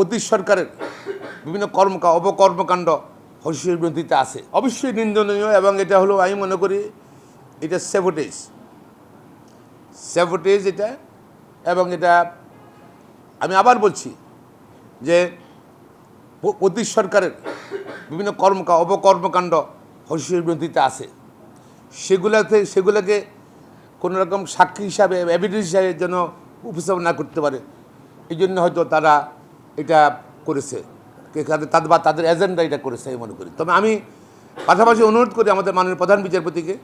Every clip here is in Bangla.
অতীত সরকারের বিভিন্ন কর্ম অপকর্মকাণ্ড হর্ষের বিরোধিতা আছে। অবশ্যই নিন্দনীয় এবং এটা হলো আমি মনে করি এটা সেভোটেজ সেভোটেজ এটা এবং এটা আমি আবার বলছি যে অতীত সরকারের বিভিন্ন কর্ম অপকর্মকাণ্ড হর্ষের বিরোধিতা আছে। সেগুলাতে, সেগুলোকে কোনো রকম সাক্ষী হিসাবে এভিডেন্স হিসাবে যেন উপস্থাপন না করতে পারে। এই জন্য হয়তো তারা এটা করেছে। তাদের বা তাদের এজেন্ডা এটা করেছে, আমি মনে করি। তবে আমি পাশাপাশি অনুরোধ করি আমাদের মাননীয় প্রধান বিচারপতিকে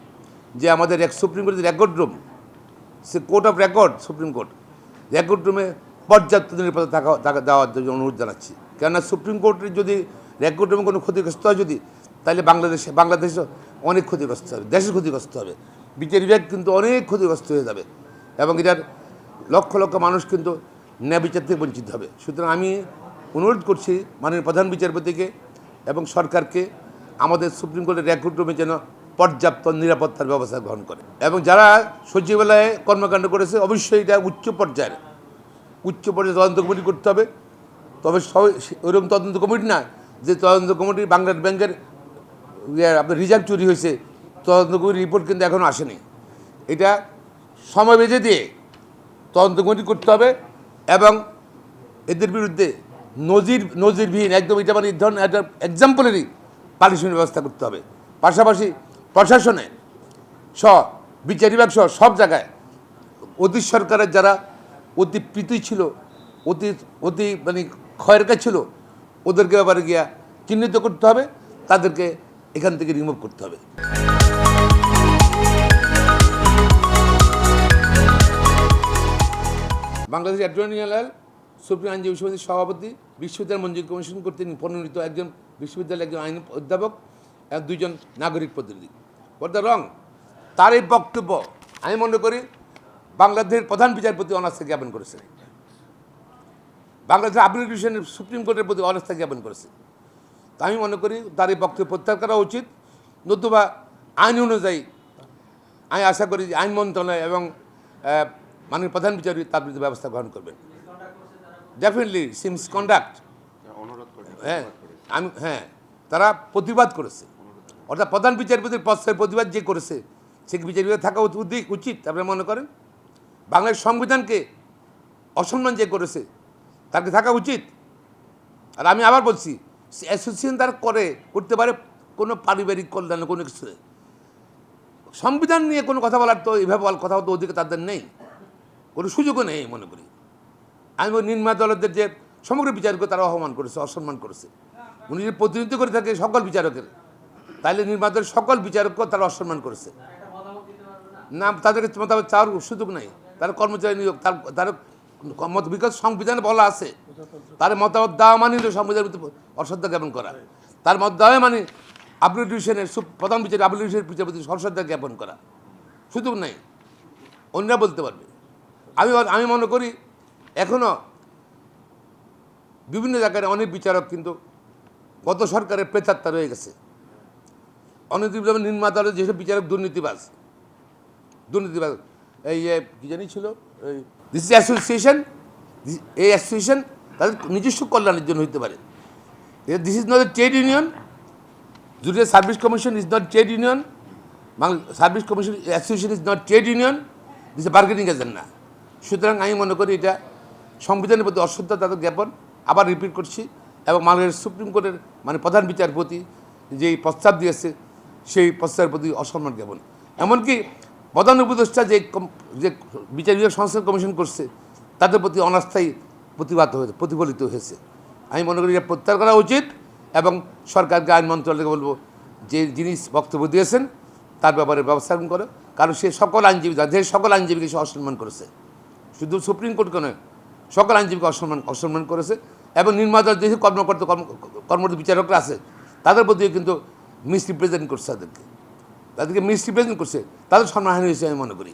যে আমাদের এক সুপ্রিম কোর্টের record room say court of record supreme court record রুমে পর্যাপ্ত নিরাপত্তা থাকা থাকা, দেওয়ার জন্য অনুরোধ জানাচ্ছি। কেননা সুপ্রিম কোর্টের যদি রেকর্ড রুমে কোনো ক্ষতিগ্রস্ত হয় যদি, তাহলে বাংলাদেশে, বাংলাদেশও অনেক ক্ষতিগ্রস্ত হবে, দেশের ক্ষতিগ্রস্ত হবে। বিচার বিভাগ কিন্তু অনেক ক্ষতিগ্রস্ত হয়ে যাবে। এবং এটার লক্ষ লক্ষ মানুষ কিন্তু ন্যায় বিচার থেকে বঞ্চিত হবে। সুতরাং আমি অনুরোধ করছি মাননীয় প্রধান বিচারপতিকে এবং সরকারকে আমাদের সুপ্রিম কোর্টের রেকর্ড রুমে যেন পর্যাপ্ত নিরাপত্তার ব্যবস্থা গ্রহণ করে। এবং যারা সচিবালয়ে কর্মকাণ্ড করেছে, অবশ্যই এটা উচ্চ পর্যায়ের। উচ্চ পর্যায়ে তদন্ত কমিটি করতে হবে। তবে সবাই ওইরকম তদন্ত কমিটি না, যে তদন্ত কমিটি বাংলাদেশ ব্যাংকের ইয়ে আপনার রিজার্ভ চুরি হয়েছে, তদন্ত কমিটির রিপোর্ট কিন্তু এখনও আসেনি। এটা সময় বেঁধে দিয়ে তদন্ত কমিটি করতে হবে। এবং এদের বিরুদ্ধে নজির, নজিরবিহীন, একদম এটা মানে ধরনের একটা এক্সাম্পলেরই পানিশমেন্ট ব্যবস্থা করতে হবে। পাশাপাশি প্রশাসনে সহ বিচার বিভাগ সহ সব জায়গায় অতি সরকারের যারা অতি প্রীতি ছিল, অতি অতি মানে ক্ষয়ের কাজ ছিল, ওদেরকে ব্যাপারে গিয়া চিহ্নিত করতে হবে, তাদেরকে এখান থেকে রিমুভ করতে হবে। বাংলাদেশ অ্যাটর্নি জেনারেল সুপ্রিম আইনজীবী সমিতির সভাপতি, বিশ্ববিদ্যালয় মঞ্জুর কমিশন কর্তৃক মনোনীত একজন বিশ্ববিদ্যালয়ের একজন আইন অধ্যাপক এবং দুইজন নাগরিক প্রতিনিধি। দ্য রং, তার এই বক্তব্য আমি মনে করি বাংলাদেশের প্রধান বিচারপতি অনাস্থা জ্ঞাপন করেছে। বাংলাদেশের আপিল সুপ্রিম কোর্টের প্রতি অনাস্থা জ্ঞাপন করেছে। তা আমি মনে করি তার এই বক্তব্য প্রত্যাহার করা উচিত। নতুবা আইন অনুযায়ী আমি আশা করি যে আইন মন্ত্রণালয় এবং মাননীয় প্রধান বিচারপতি তার বিরুদ্ধে ব্যবস্থা গ্রহণ করবেন। ডেফিনেটলি সিমস কন্ডাক্ট হ্যাঁ আমি হ্যাঁ তারা প্রতিবাদ করেছে। অর্থাৎ প্রধান বিচারপতির পক্ষের প্রতিবাদ যে করেছে সে কি বিচার থাকা উচিত- উচিত আপনারা মনে করেন? বাংলাদেশ সংবিধানকে অসম্মান যে করেছে তাকে থাকা উচিত? আর আমি আবার বলছি অ্যাসোসিয়েশন তারা করে করতে পারে কোনো পারিবারিক কল্যাণ কোনো কিছু সংবিধান নিয়ে কোনো কথা বলার তো এভাবে বলার কথা তো অধিকার তাদের নেই। কোনো সুযোগও নেই মনে করি। আমি নির্মা দলদের যে সমগ্র বিচারকে তারা অপমান করেছে, অসম্মান করেছে। উনি যে প্রতিনিধিত্ব করে থাকে সকল বিচারকের, তাইলে নির্মা দলের সকল বিচারককে তারা অসম্মান করেছে। না তাদেরকে মতামত চাওয়ার সুযোগ নেই। তার কর্মচারী নিয়োগ, তার তার মত বিকাশ সংবিধানে বলা আছে। তার মতামত দেওয়া মানে সংবিধানের অশ্রদ্ধা জ্ঞাপন করা। তার মত দেওয়া মানে ডিভিশনের প্রধান বিচার আপিল ডিভিশনের বিচারপতি অশ্রদ্ধা জ্ঞাপন করা। সুযোগ নেই। অন্যরা বলতে পারবে। আমি আমি মনে করি এখনও বিভিন্ন জায়গায় অনেক বিচারক কিন্তু গত সরকারের প্রেতাত্মা রয়ে গেছে। অনেক যেমন নির্মা দলের যেসব বিচারক দুর্নীতিবাজ দুর্নীতিবাজ, এই কী জানি ছিল, এই দিস ইজ অ্যাসোসিয়েশন এই অ্যাসোসিয়েশন তাদের নিজস্ব কল্যাণের জন্য হতে পারে। This is not a trade union judicial service commission is not trade union service commission association is not trade union this a bargaining agent না। সুতরাং আমি মনে করি এটা সংবিধানের প্রতি অশ্রদ্ধা তাদের জ্ঞাপন। আবার রিপিট করছি, এবং বাংলাদেশ সুপ্রিম কোর্টের মানে প্রধান বিচারপতি যেই প্রস্তাব দিয়েছে, সেই প্রস্তাবের প্রতি অসম্মান জ্ঞাপন। এমনকি প্রধান উপদেষ্টা যে যে বিচার বিভাগ সংস্কার কমিশন করছে, তাদের প্রতি অনাস্থায়ী প্রতিবাদ হয়েছে, প্রতিফলিত হয়েছে। আমি মনে করি এটা প্রত্যাহার করা উচিত, এবং সরকারকে আইন মন্ত্রণালয়কে বলব, যে জিনিস বক্তব্য দিয়েছেন, তার ব্যাপারে ব্যবস্থা করে। কারণ সে সকল আইনজীবী দেশের সকল আইনজীবীকে সে অসম্মান করেছে। শুধু সুপ্রিম কোর্টকে নয় সকল আইনজীবীকে অসম্মান অসম্মান করেছে এবং নির্মাতা যে কর্মকর্তা কর্ম কর্মরত বিচারকরা আছে, তাদের প্রতিও কিন্তু মিসরিপ্রেজেন্ট করছে তাদেরকে। তাদেরকে মিসরিপ্রেজেন্ট করছে। তাদের সম্মানহানি হয়েছে আমি মনে করি।